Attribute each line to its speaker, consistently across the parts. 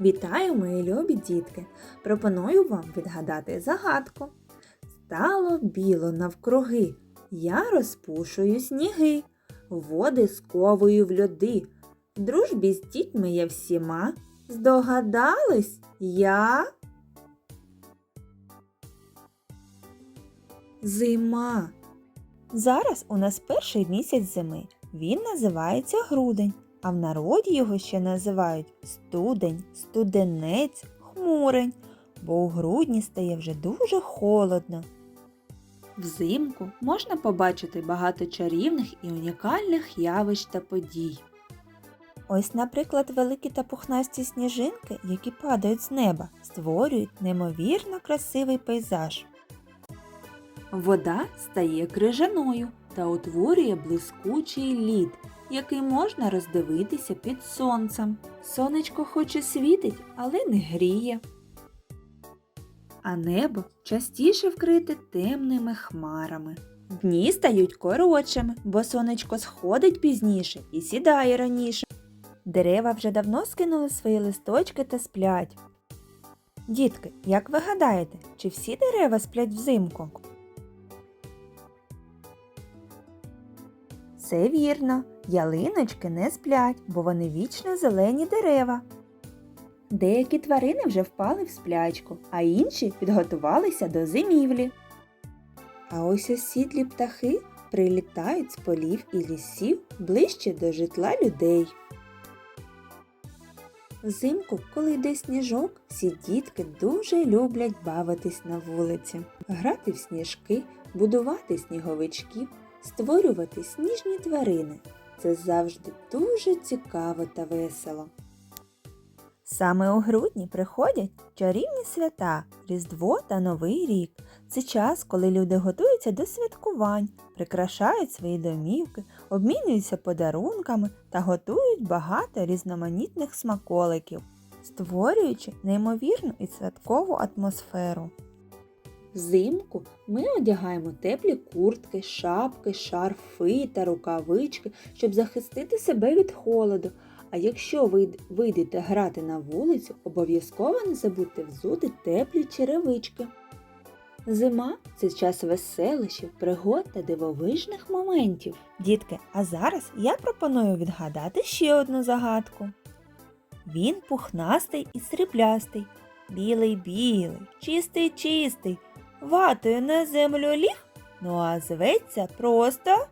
Speaker 1: Вітаю, мої любі дітки! Пропоную вам відгадати загадку. Стало біло навкруги, я розпушую сніги, води сковую в льоди. В дружбі з дітьми я всіма. Здогадались я? Зима. Зараз у нас перший місяць зими. Він називається грудень, а в народі його ще називають студень, студенець, хмурень, бо у грудні стає вже дуже холодно. Взимку можна побачити багато чарівних і унікальних явищ та подій. Ось, наприклад, великі та пухнасті сніжинки, які падають з неба, створюють неймовірно красивий пейзаж. Вода стає крижаною та утворює блискучий лід, який можна роздивитися під сонцем. Сонечко хоч і світить, але не гріє. А небо частіше вкрите темними хмарами. Дні стають коротшими, бо сонечко сходить пізніше і сідає раніше. Дерева вже давно скинули свої листочки та сплять. Дітки, як ви гадаєте, чи всі дерева сплять взимку? Це вірно, ялиночки не сплять, бо вони вічно зелені дерева. Деякі тварини вже впали в сплячку, а інші підготувалися до зимівлі. А ось осідлі птахи прилітають з полів і лісів ближче до житла людей. Взимку, коли йде сніжок, всі дітки дуже люблять бавитись на вулиці, грати в сніжки, будувати сніговичків, створювати сніжні тварини. Це завжди дуже цікаво та весело. Саме у грудні приходять чарівні свята, Різдво та Новий рік. Це час, коли люди готуються до святкувань, прикрашають свої домівки, обмінюються подарунками та готують багато різноманітних смаколиків, створюючи неймовірну і святкову атмосферу. Взимку ми одягаємо теплі куртки, шапки, шарфи та рукавички, щоб захистити себе від холоду. А якщо ви вийдете грати на вулицю, обов'язково не забудьте взути теплі черевички. Зима це час веселищів, пригод та дивовижних моментів. Дітки, а зараз я пропоную відгадати ще одну загадку. Він пухнастий і сріблястий, білий білий, чистий чистий, ватою на землю ліг, ну а зветься просто.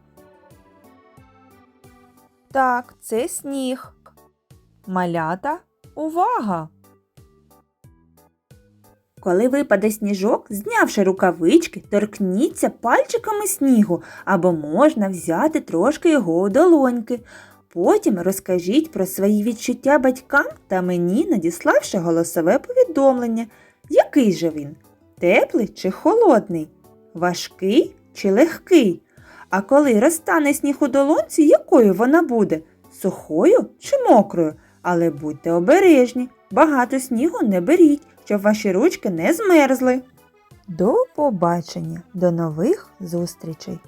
Speaker 1: Так, це сніг. Малята, увага! Коли випаде сніжок, знявши рукавички, торкніться пальчиками снігу або можна взяти трошки його у долоньки. Потім розкажіть про свої відчуття батькам та мені, надіславши голосове повідомлення. Який же він? Теплий чи холодний? Важкий чи легкий? А коли розтане сніг у долонці, якою вона буде? Сухою чи мокрою? Але будьте обережні, багато снігу не беріть, щоб ваші ручки не змерзли. До побачення, до нових зустрічей!